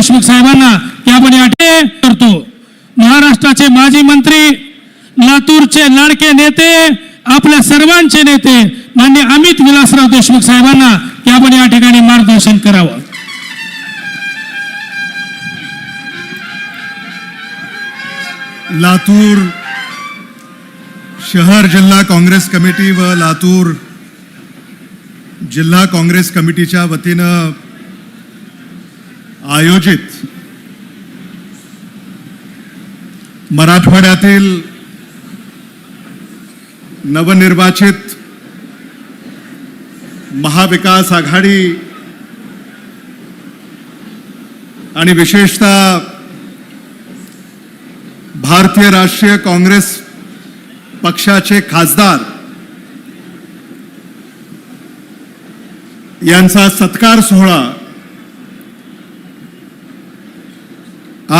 देशमुख साहेबांना की आपण या करतो. महाराष्ट्राचे माजी मंत्री लातूरचे लाडके नेते आपल्या सर्वांचे नेते मान्य अमित विलासराव देशमुख साहेबांना की आपण या ठिकाणी मार्गदर्शन करावं. लातूर शहर जिल्हा काँग्रेस कमिटी व लातूर जिल्हा काँग्रेस कमिटीच्या वतीनं आयोजित मराठवाड्यातील नवनिर्वाचित महाविकास आघाडी आणि विशेषतः भारतीय राष्ट्रीय काँग्रेस पक्षाचे खासदार यांचा सत्कार सोहळा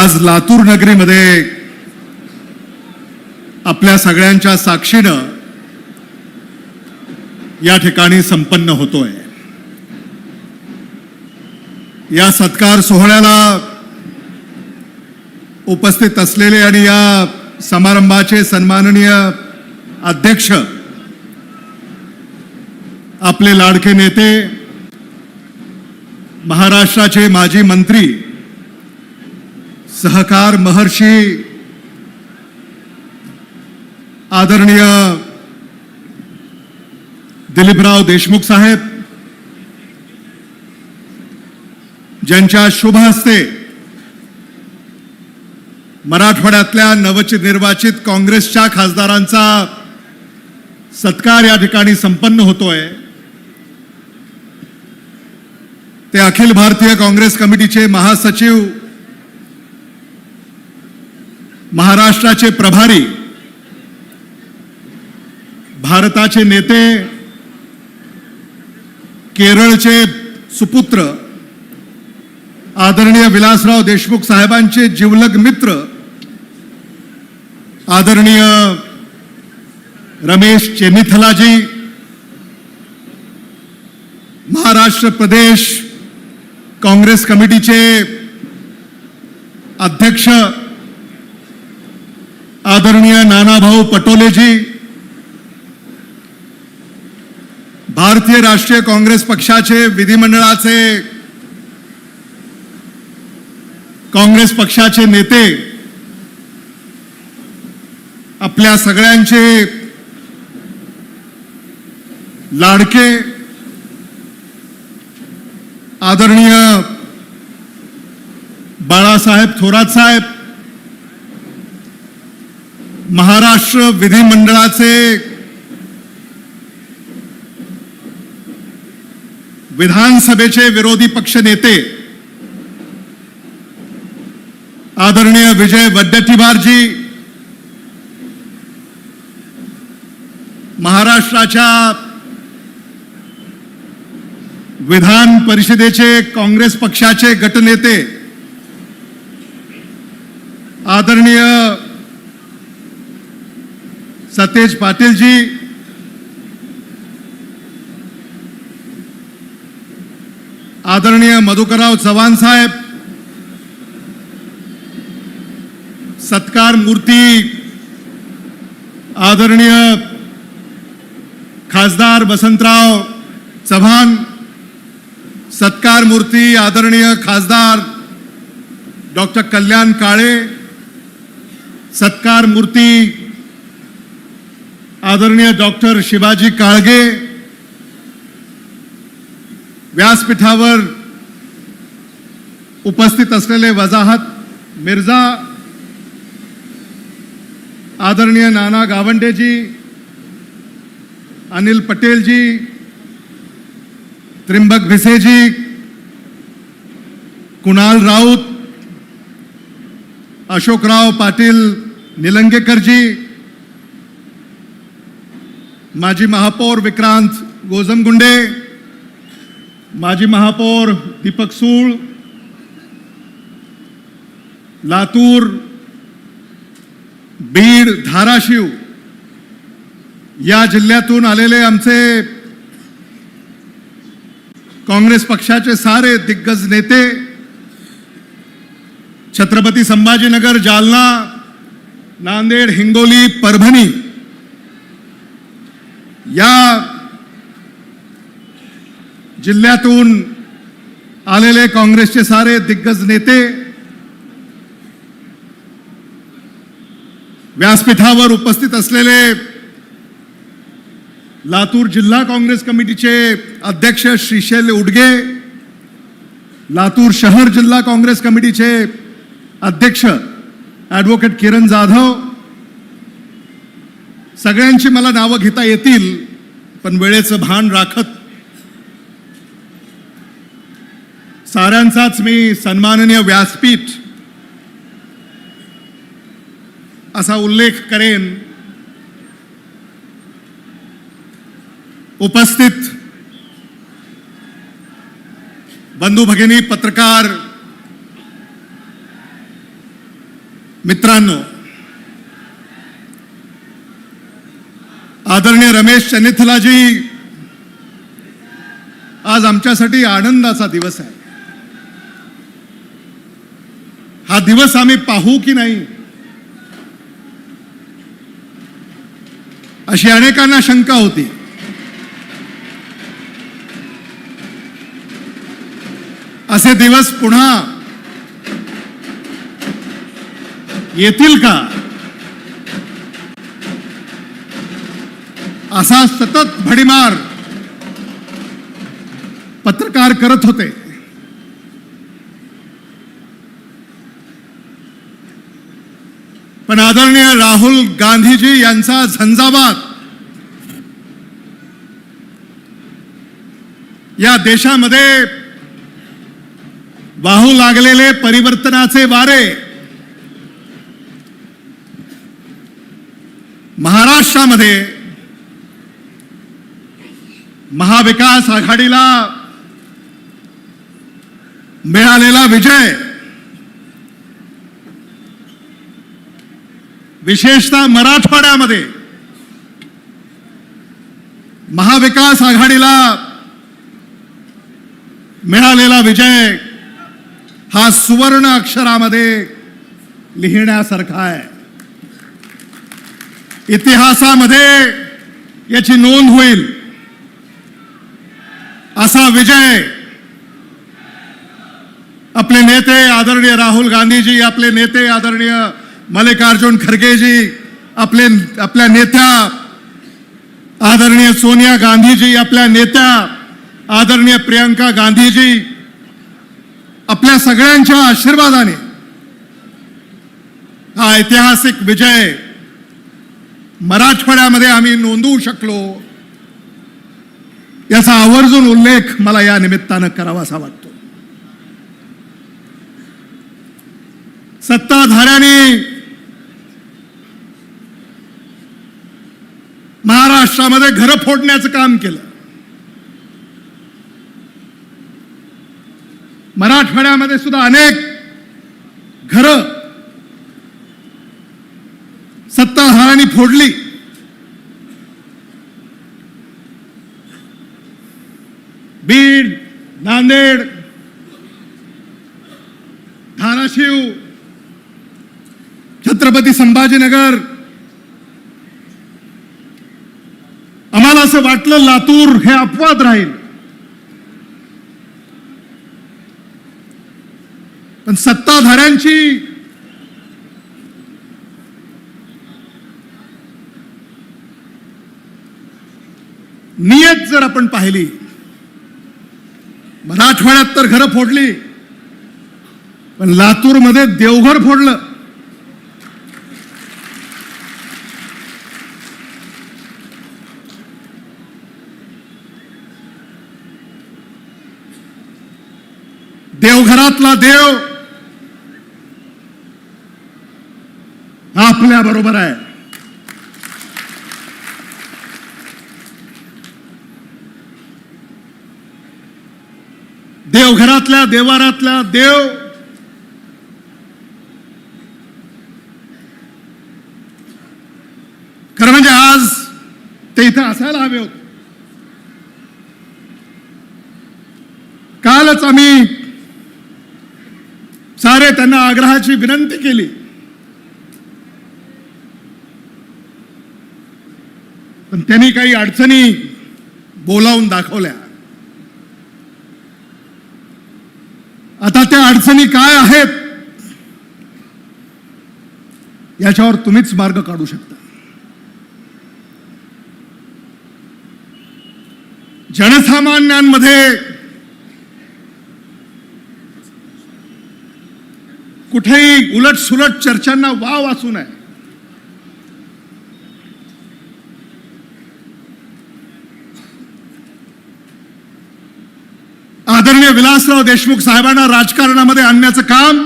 आज लातूर नगरीमध्ये आपल्या सगळ्यांच्या साक्षीनं या ठिकाणी संपन्न होतोय. या सत्कार सोहळ्याला उपस्थित असलेले आणि या समारंभाचे सन्माननीय अध्यक्ष आपले लाडके नेते महाराष्ट्राचे माजी मंत्री सहकार महर्षी आदरणीय दिलीपराव देशमुख साहेब ज्यांच्या शुभ हस्ते मराठवाड्यातल्या नवचित निर्वाचित काँग्रेसच्या खासदारांचा सत्कार या ठिकाणी संपन्न होतोय. ते अखिल भारतीय काँग्रेस कमिटीचे महासचिव महाराष्ट्राचे प्रभारी भारताचे नेते केरळचे सुपुत्र आदरणीय विलासराव देशमुख साहेबांचे जीवलग मित्र आदरणीय रमेश चेनिथलाजी महाराष्ट्र प्रदेश काँग्रेस कमिटीचे अध्यक्ष आदरणीय नानाभाऊ पटोलेजी भारतीय राष्ट्रीय काँग्रेस पक्षाचे विधिमंडळाचे काँग्रेस पक्षाचे नेते आपल्या सगळ्यांचे लाडके आदरणीय बाळासाहेब थोरात साहेब महाराष्ट्र विधिमंडळाचे विधानसभेचे विरोधी पक्ष नेते आदरणीय विजय वड्डेट्टीवारजी महाराष्ट्राच्या विधान परिषदेचे काँग्रेस पक्षाचे गटनेते आदरणीय सतेज पाटीलजी आदरणीय मधुकरराव चव्हाण साहेब। सत्कार मूर्ती। आदरणीय खासदार वसंतराव चव्हाण। सत्कार मूर्ती आदरणीय खासदार डॉक्टर कल्याण काळे। सत्कार मूर्ती आदरणीय डॉक्टर शिवाजी काळगे व्यासपीठावर उपस्थित असलेले वजाहत मिर्झा आदरणीय नाना गावंडेजी अनिल पटेलजी त्रिंबक भिसेजी कुणाल राऊत अशोकराव पाटील निलंगेकरजी माजी महापौर विक्रांत गोजमगुंडे माजी महापौर दीपक सूळ लातूर बीड धाराशिव या जिल्ह्यातून आलेले आमचे काँग्रेस पक्षाचे सारे दिग्गज नेते छत्रपती संभाजीनगर जालना नांदेड हिंगोली परभणी या जिल्ह्यातून आलेले काँग्रेसचे सारे दिग्गज नेते व्यासपीठावर उपस्थित असलेले लातूर जिल्हा काँग्रेस कमिटीचे अध्यक्ष श्रीशैल उडगे लातूर शहर जिल्हा काँग्रेस कमिटीचे अध्यक्ष ॲडव्होकेट किरण जाधव सगळ्यांची मला नावं घेता येतील पण वेळेचं भान राखत. साऱ्यांचाच मी सन्माननीय व्यासपीठ असा उल्लेख करेन. उपस्थित बंधू भगिनी पत्रकार मित्रांनो आदरणीय रमेश चनिथलाजी आज आमच्यासाठी आनंदाचा दिवस आहे. हा दिवस आम्ही पाहू की नाही? अशी अनेकांना शंका होती. असे दिवस पुन्हा येतील का? असा सतत भडीमार पत्रकार करत होते. पण आदरणीय राहुल गांधीजी यांचा झंझावात या देशामध्ये वाहू लागलेले परिवर्तनाचे वारे महाराष्ट्रामध्ये महाविकास आघाडीला मिळालेला विजय विशेषतः मराठवाड्यामध्ये महाविकास आघाडीला मिळालेला विजय हा सुवर्ण अक्षरामध्ये लिहिण्यासारखा आहे. इतिहासामध्ये याची नोंद होईल. असा विजय आपले नेते आदरणीय राहुल गांधीजी आपले नेते आदरणीय मल्लिकार्जुन खरगेजी आपले आपल्या नेत्या आदरणीय सोनिया गांधीजी आपल्या नेत्या आदरणीय प्रियंका गांधीजी आपल्या सगळ्यांच्या आशीर्वादाने हा ऐतिहासिक विजय मराठवाड्यामध्ये आम्ही नोंदवू शकलो. याचा आवर्जून उल्लेख मला या निमित्तानं करावासा वाटतो. सत्ताधाऱ्यांनी महाराष्ट्रामध्ये घरं फोडण्याचं काम केलं. मराठवाड्यामध्ये सुद्धा अनेक घरं सत्ताधाऱ्यांनी फोडली बीड नांदेड. धाराशिव. छत्रपती संभाजीनगर. आम्हाला असं वाटलं लातूर हे अपवाद राहील. पण सत्ताधाऱ्यांची नियत जर आपण पाहिली मराठवाड्यात तर घरं फोडली. पण लातूरमध्ये देवघर फोडलं. देवघरातला देव हा आपल्या बरोबर आहे. देवघरातल्या देवारातला देव. खरं म्हणजे आज ते इथं असायला हवे होते. कालच आम्ही सारे त्यांना आग्रहाची विनंती केली. पण त्यांनी काही अडचणी बोलावून दाखवल्या आता त्या अडचणी काय आहेत? याच्यावर तुम्हीच मार्ग काढू शकता. जनसामान्यांमध्ये कुठेही उलट सुलट चर्चांना वाव असू नये आदरणीय विलासराव देशमुख साहेबांना राजकारणामध्ये आणण्याचं काम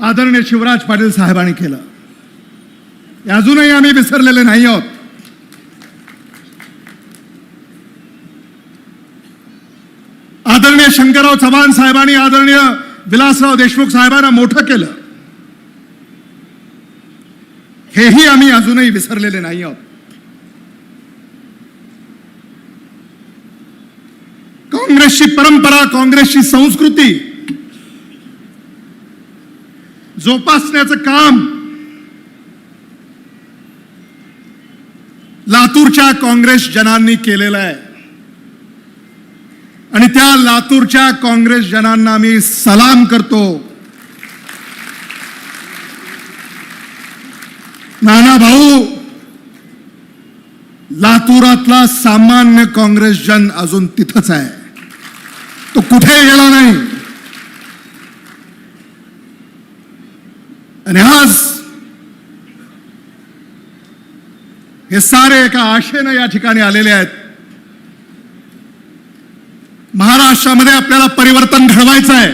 आदरणीय शिवराज पाटील साहेबांनी केलं. अजूनही आम्ही विसरलेले नाही आहोत. आदरणीय शंकरराव चव्हाण साहेबांनी आदरणीय विलासराव देशमुख साहेबांना मोठं केलं. हेही आम्ही अजूनही विसरलेले नाही आहोत. काँग्रेसची परंपरा काँग्रेसची संस्कृती जोपासण्याचं काम लातूरच्या काँग्रेस जनांनी केलेलं आहे. आणि त्या लातूरच्या काँग्रेस जनांना मी सलाम करतो. नाना भाऊ लातूरातला सामान्य काँग्रेस जन अजून तिथंच आहे. तो कुठे गेला नाही. आणि आज हे सारे एका आशेनं या ठिकाणी आलेले आहेत. महाराष्ट्रामध्ये आपल्याला परिवर्तन घडवायचं आहे.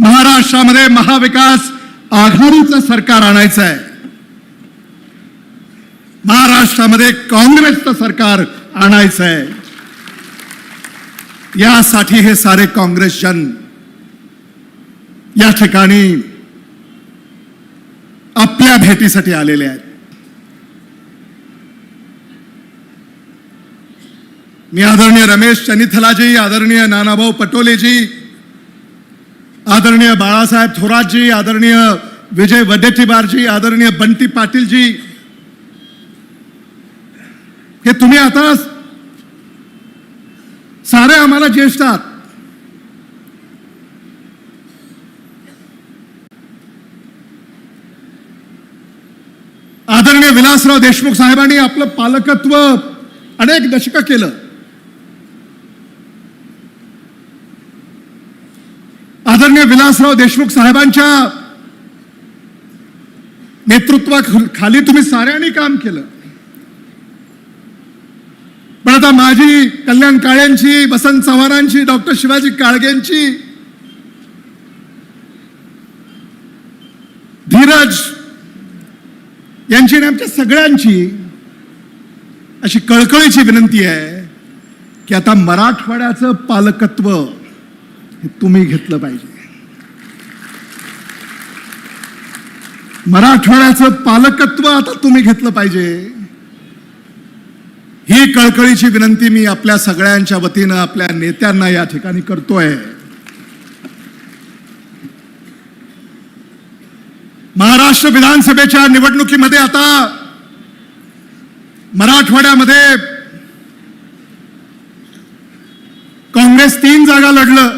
महाराष्ट्रामध्ये महाविकास आघाडीचं सरकार आणायचं आहे. महाराष्ट्रामध्ये काँग्रेसचं सरकार आणायचं आहे. यासाठी हे सारे काँग्रेस जन या ठिकाणी आपल्या भेटीसाठी आलेले आहेत. मी आदरणीय रमेश चनिथलाजी आदरणीय नानाभाऊ पटोलेजी आदरणीय बाळासाहेब थोरातजी आदरणीय विजय वडेट्टीवारजी आदरणीय बंटी पाटीलजी हे तुम्ही आता सारे आम्हाला ज्येष्ठ आहात आदरणीय विलासराव देशमुख साहेबांनी आपलं पालकत्व अनेक दशकं केलं. आदरणीय विलासराव देशमुख साहेबांच्या नेतृत्वाखाली तुम्ही साऱ्यांनी काम केलं. आता माझी कल्याण काळ्यांची वसंत चव्हाणांची डॉक्टर शिवाजी काळगेंची धीरज यांची आणि आमच्या सगळ्यांची अशी कळकळीची विनंती आहे की आता मराठवाड्याचं पालकत्व हे तुम्ही घेतलं पाहिजे. मराठवाड्याचं पालकत्व आता तुम्ही घेतलं पाहिजे. ही कळकळीची विनंती मी आपल्या सगळ्यांच्या वतीनं आपल्या नेत्यांना या ठिकाणी करतोय. महाराष्ट्र विधानसभेच्या निवडणुकीमध्ये आता मराठवाड्यामध्ये काँग्रेस तीन जागा लढलं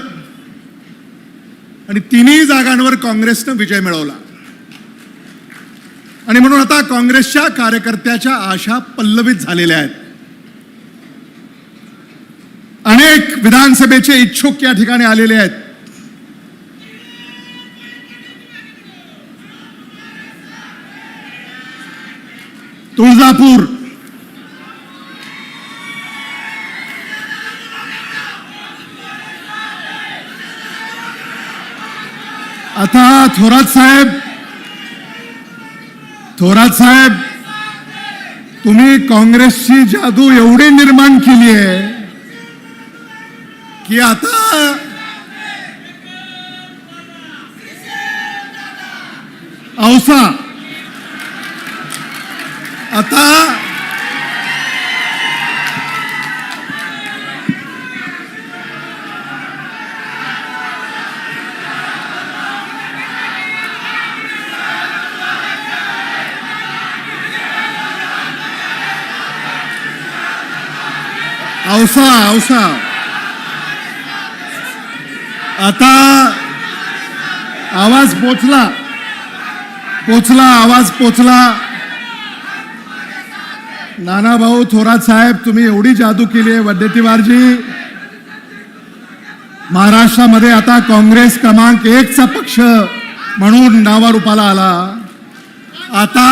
आणि तिन्ही जागांवर काँग्रेसनं विजय मिळवला. आणि म्हणून आता काँग्रेसच्या कार्यकर्त्याच्या आशा पल्लवित झालेल्या आहेत. अनेक विधानसभेचे इच्छुक या ठिकाणी आलेले आहेत. तुळजापूर. आता थोरात साहेब थोरात साहेब तुम्ही काँग्रेसची जादू एवढी निर्माण केली आहे. que até alça até alça alça आता आवाज पोचला. पोचला आवाज पोचला. नाना भाऊ थोरात साहेब तुम्ही एवढी जादू केली आहे वड्डेटीवारजी महाराष्ट्रामध्ये आता काँग्रेस क्रमांक एकचा पक्ष म्हणून नावारूपाला आला. आता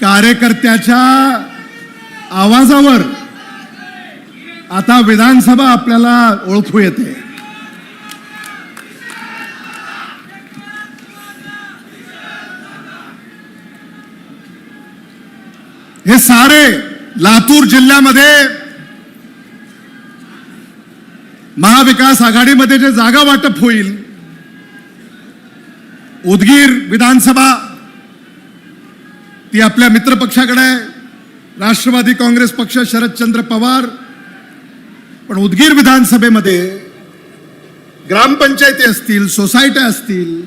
कार्यकर्त्याच्या आवाजावर. आता विधानसभा आपल्याला ओळखू येते. हे सारे लातूर जिल्ह्यामध्ये महाविकास आघाडीमध्ये जे जागा वाटप होईल उदगीर विधानसभा ती आपल्या मित्रपक्षाकडे आहे. राष्ट्रवादी काँग्रेस पक्ष शरदचंद्र पवार पण उदगीर विधानसभेमध्ये ग्रामपंचायती असतील सोसायट्या असतील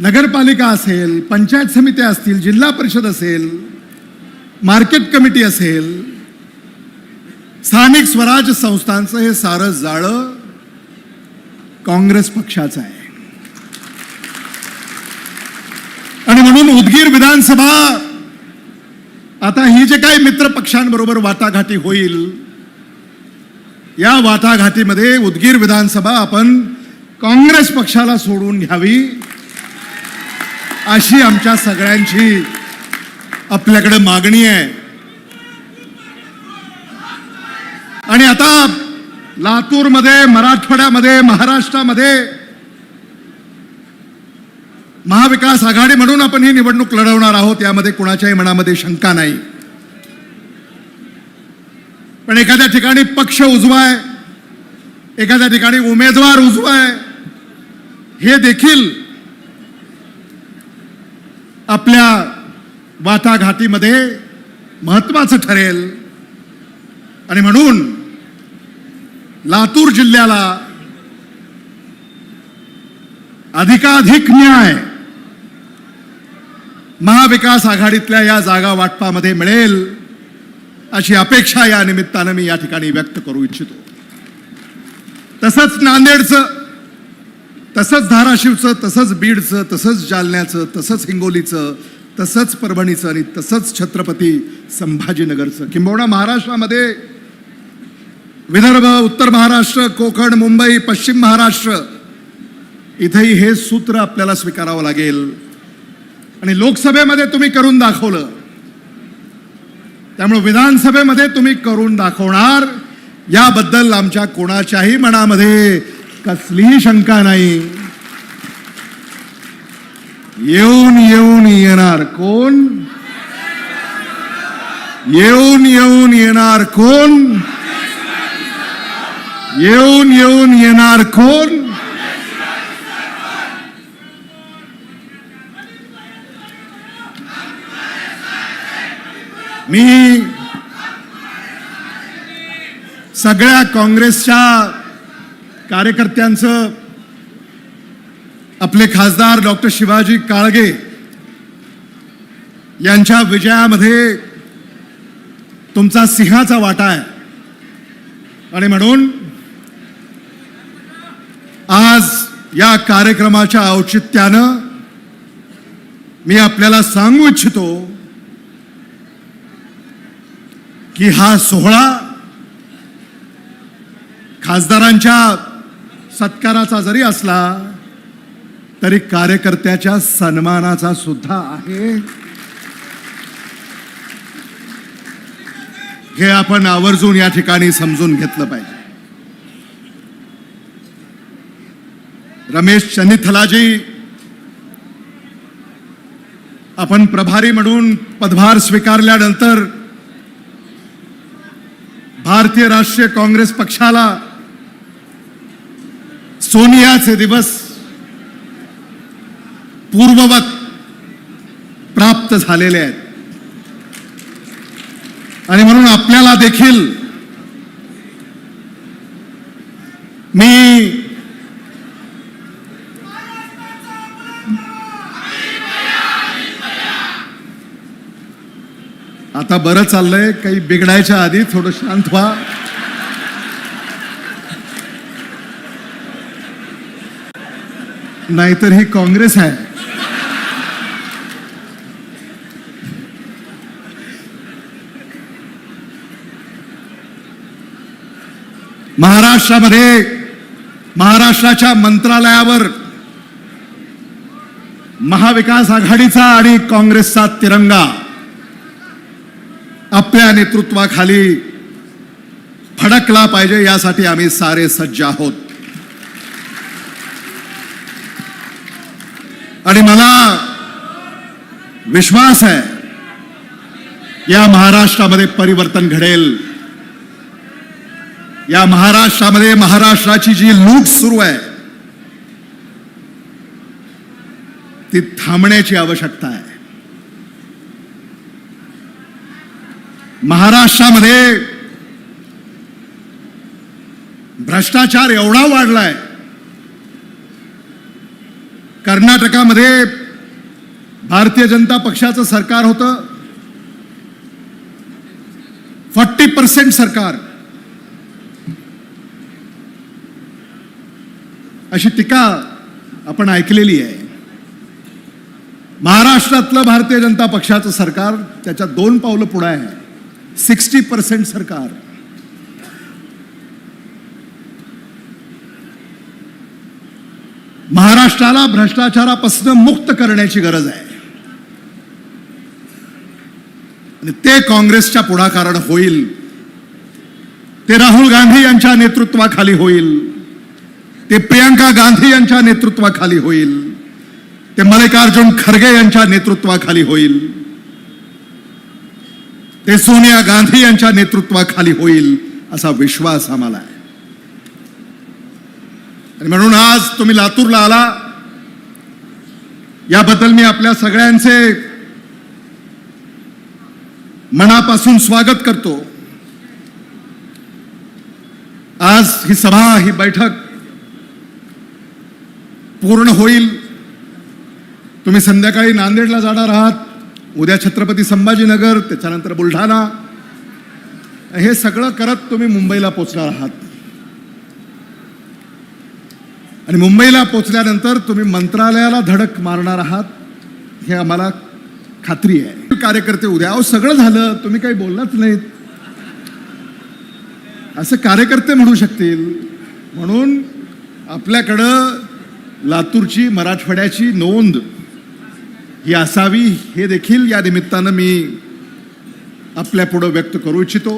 नगरपालिका असेल पंचायत समित्या असतील जिल्हा परिषद असेल मार्केट कमिटी असेल स्थानिक स्वराज्य संस्थांचं हे सारं जाळं काँग्रेस पक्षाचं आहे. आणि म्हणून उदगीर विधानसभा आता ही जे काही मित्र पक्षांबरोबर वाटाघाटी होईल या वाटाघाटीमध्ये उदगीर विधानसभा आपण काँग्रेस पक्षाला सोडून घ्यावी अशी आमच्या सगळ्यांची आपल्याकडे मागणी आहे. आणि आता लातूरमध्ये मराठवाड्यामध्ये महाराष्ट्रामध्ये महाविकास आघाडी म्हणून आपण ही निवडणूक लढवणार आहोत यामध्ये कुणाच्याही मनामध्ये शंका नाही. पण एखाद्या ठिकाणी पक्ष उजवा आहे एखाद्या ठिकाणी उमेदवार उजवा आहे हे देखील आपल्या वाटाघाटीमध्ये महत्वाचं ठरेल. आणि म्हणून लातूर जिल्ह्याला अधिकाधिक न्याय महाविकास आघाडीतल्या या जागा वाटपामध्ये मिळेल अशी अपेक्षा या निमित्तानं मी या ठिकाणी व्यक्त करू इच्छितो. तसंच नांदेडचं तसंच धाराशिवचं तसंच बीडचं तसंच जालन्याचं तसंच हिंगोलीचं तसंच परभणीचं आणि तसंच छत्रपती संभाजीनगरचं. किंबहुना महाराष्ट्रामध्ये विदर्भ उत्तर महाराष्ट्र कोकण मुंबई पश्चिम महाराष्ट्र इथेही हे सूत्र आपल्याला स्वीकारावं लागेल. आणि लोकसभेमध्ये तुम्ही करून दाखवलं. त्यामुळे विधानसभेमध्ये तुम्ही करून दाखवणार. याबद्दल आमच्या कोणाच्याही मनामध्ये कसलीही शंका नाही. येऊन येऊन येणार कोण? येऊन येऊन येणार कोण? येऊन येऊन येणार कोण? मी सगळ्या काँग्रेसच्या कार्यकर्त्यांचं आपले खासदार डॉक्टर शिवाजी काळगे यांच्या विजयामध्ये तुमचा सिंहाचा वाटा आहे. आणि म्हणून आज या कार्यक्रमाच्या औचित्यानं मी आपल्याला सांगू इच्छितो की हा सोहळा खासदारांच्या सत्काराचा जरी असला तरी कार्यकर्त्याच्या सन्मानाचा सुद्धा आहे. हे आपण आवर्जून या ठिकाणी समजून घेतलं पाहिजे. रमेश चनिथलाजी आपण प्रभारी म्हणून पदभार स्वीकारल्यानंतर भारतीय राष्ट्रीय काँग्रेस पक्षाला सोनियाचे दिवस पूर्ववत प्राप्त झालेले आहेत. आणि म्हणून आपल्याला देखील मी आता बरं चाललंय. काही बिघडायच्या आधी थोडं शांत व्हा. नाहीतर ही काँग्रेस आहे. महाराष्ट्रामध्ये महाराष्ट्राच्या मंत्रालयावर महाविकास आघाडीचा आणि काँग्रेसचा तिरंगा. आपल्या नेतृत्वाखाली फडकला पाहिजे यासाठी आम्ही सारे सज्ज आहोत. आणि मला विश्वास आहे या महाराष्ट्रामध्ये परिवर्तन घडेल. या महाराष्ट्रामध्ये महाराष्ट्राची जी लूट सुरू आहे ती थांबण्याची आवश्यकता आहे. महाराष्ट्रामध्ये भ्रष्टाचार एवढा वाढलाय. कर्नाटकामध्ये भारतीय जनता पक्षाचं सरकार होतं. फोर्टी पर्सेंट सरकार. अशी टीका आपण ऐकलेली आहे. महाराष्ट्रातलं भारतीय जनता पक्षाचं सरकार त्याच्या दोन पावलं पुढं आहे सिक्स्टी पर्सेंट सरकार. महाराष्ट्राला भ्रष्टाचारापासून मुक्त करण्याची गरज आहे. आणि ते काँग्रेसच्या पुढाकारानं होईल. ते राहुल गांधी यांच्या नेतृत्वाखाली होईल. ते प्रियंका गांधी यांच्या नेतृत्वाखाली होईल. ते मल्लिकार्जुन खरगे यांच्या नेतृत्वाखाली होईल. ते सोनिया गांधी यांच्या नेतृत्वाखाली होईल असा विश्वास आम्हाला आहे. आणि म्हणून आज तुम्ही लातूरला आला. याबद्दल मी आपल्या सगळ्यांचे मनापासून स्वागत करतो. आज ही सभा ही बैठक पूर्ण होईल. तुम्ही संध्याकाळी नांदेडला जाणार आहात. उद्या छत्रपती संभाजीनगर त्याच्यानंतर बुलढाणा. हे सगळं करत तुम्ही मुंबईला पोचणार आहात. आणि मुंबईला पोचल्यानंतर तुम्ही मंत्रालयाला धडक मारणार आहात हे आम्हाला खात्री आहे. कार्यकर्ते उद्या अहो सगळं झालं तुम्ही काही बोललाच नाहीत. असं कार्यकर्ते म्हणू शकतील. म्हणून आपल्याकडं लातूरची मराठवाड्याची नोंद ही असावी हे देखील या निमित्तानं मी आपल्या पुढं व्यक्त करू इच्छितो.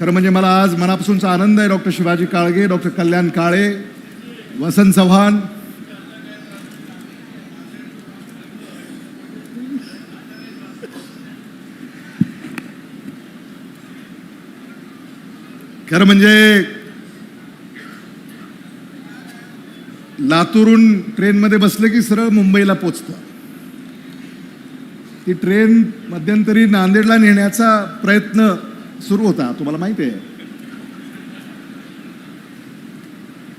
खरं म्हणजे मला आज मनापासूनचा आनंद आहे डॉक्टर शिवाजी काळगे डॉक्टर कल्याण काळे वसंत चव्हाण. खरं म्हणजे लातूरून ट्रेनमध्ये बसलं की सरळ मुंबईला पोचतं. ती ट्रेन मध्यंतरी नांदेडला नेण्याचा प्रयत्न सुरू होता. तुम्हाला माहिती आहे.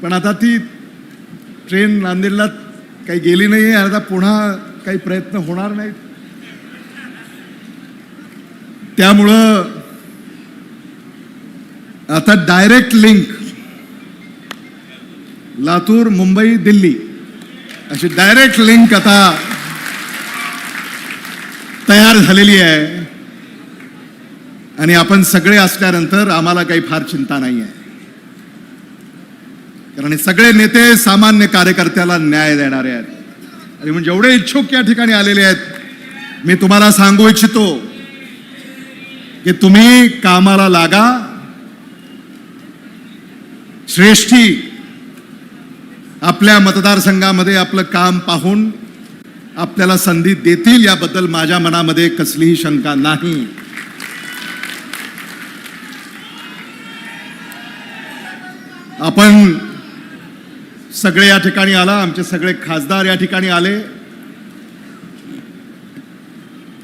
पण आता ती ट्रेन नांदेडला काही गेली नाही आहे आता पुन्हा काही प्रयत्न होणार नाहीत. त्यामुळं आता डायरेक्ट लिंक लातूर मुंबई दिल्ली अशी डायरेक्ट लिंक आता तयार झालेली आहे. आणि आपण सगळे असल्यानंतर आम्हाला काही फार चिंता नाही आहे कारण सगळे नेते सामान्य कार्यकर्त्याला न्याय देणारे आहेत. आणि म्हणजे जेवढे इच्छुक या ठिकाणी आलेले आहेत मी तुम्हाला सांगू इच्छितो की तुम्ही कामाला लागा. श्रेष्ठी आपल्या मतदारसंघामध्ये आपलं काम पाहून आपल्याला संधी देतील याबद्दल माझ्या मनामध्ये कसलीही शंका नाही. आपण सगळे या ठिकाणी आला आमचे सगळे खासदार या ठिकाणी आले.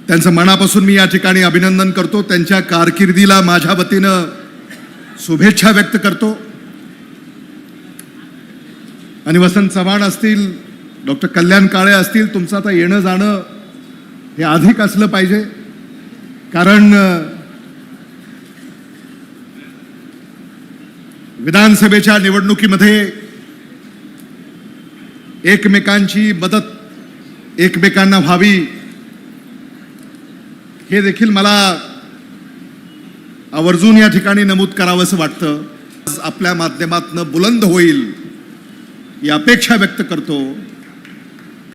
त्यांचं मनापासून मी या ठिकाणी अभिनंदन करतो. त्यांच्या कारकिर्दीला माझ्या वतीनं शुभेच्छा व्यक्त करतो. आणि वसंत चव्हाण असतील डॉक्टर कल्याण काळे असतील तुमचं आता येणं जाणं हे अधिक असलं पाहिजे. कारण विधानसभेच्या निवडणुकीमध्ये एकमेकांची मदत एकमेकांना व्हावी हे देखील मला आवर्जून या ठिकाणी नमूद करावंसं वाटतं. आपल्या माध्यमातनं बुलंद होईल ही अपेक्षा व्यक्त करतो.